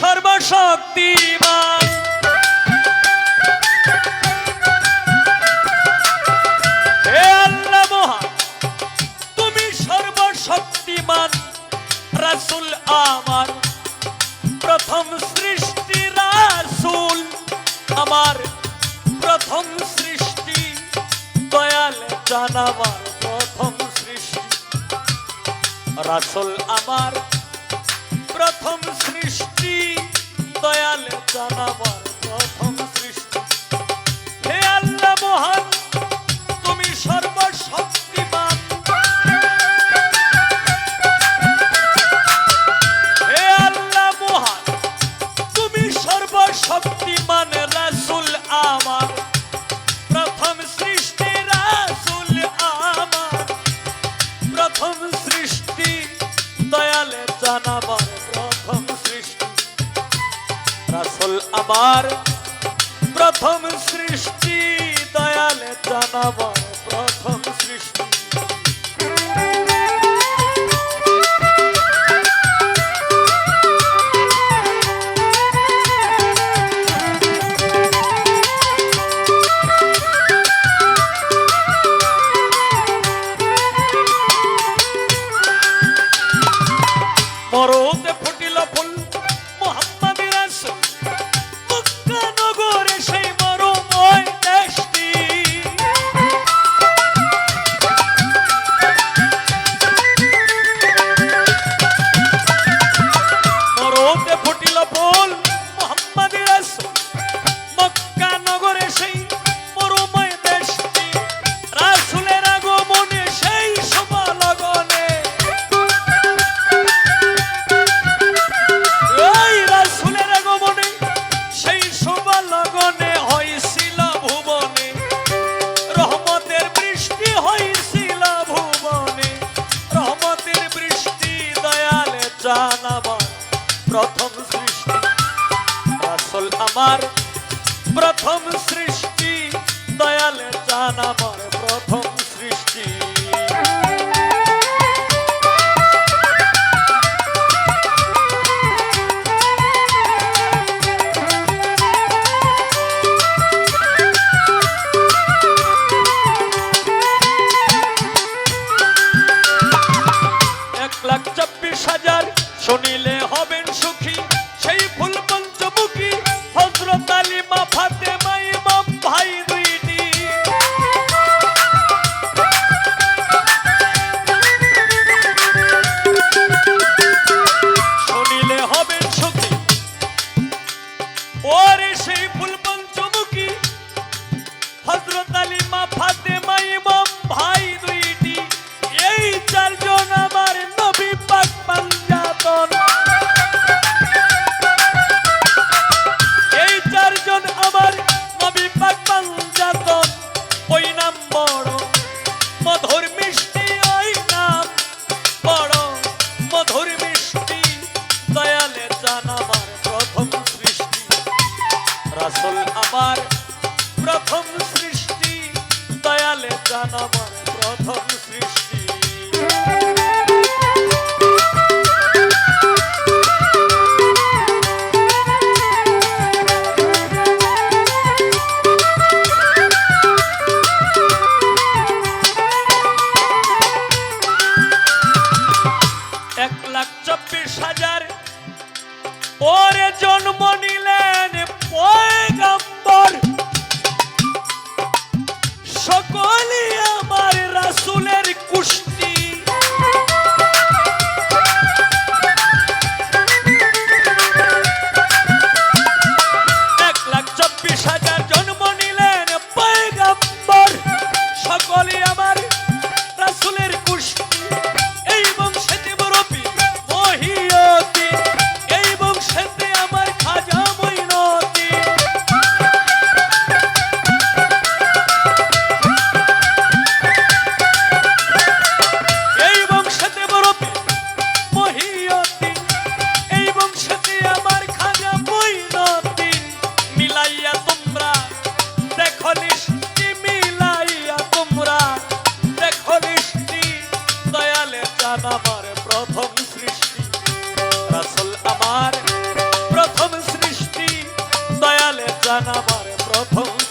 সর্বশক্তিমান। হে আল্লাহ মহান, তুমি সর্বশক্তিমান, রাসূল আমার। প্রথম সৃষ্টি রাসূল আমার। প্রথম সৃষ্টি দয়াল জানাবার প্রথম সৃষ্টি রাসূল আমার। প্রথম সৃষ্টি দয়াল জানাবার প্রথম সৃষ্টি। হে আল্লাহ মহান তুমি সর্বশক্তিমান প্রথম সৃষ্টি দয়ালে জানাবার প্রথম প্রথম সৃষ্টি। রাসূল আমার প্রথম সৃষ্টি। দয়ালে জানাবার প্রথম সৃষ্টি। লাখ চব্বিশ হাজার শুনিলে ভাই দুইটি। এই চারজন আমার নবী পাক পাঞ্জাতন। রাসূল আমার প্রথম সৃষ্টি দয়ালে জানাবার প্রথম সৃষ্টি। সকলে আমার রমজান আমার প্রথম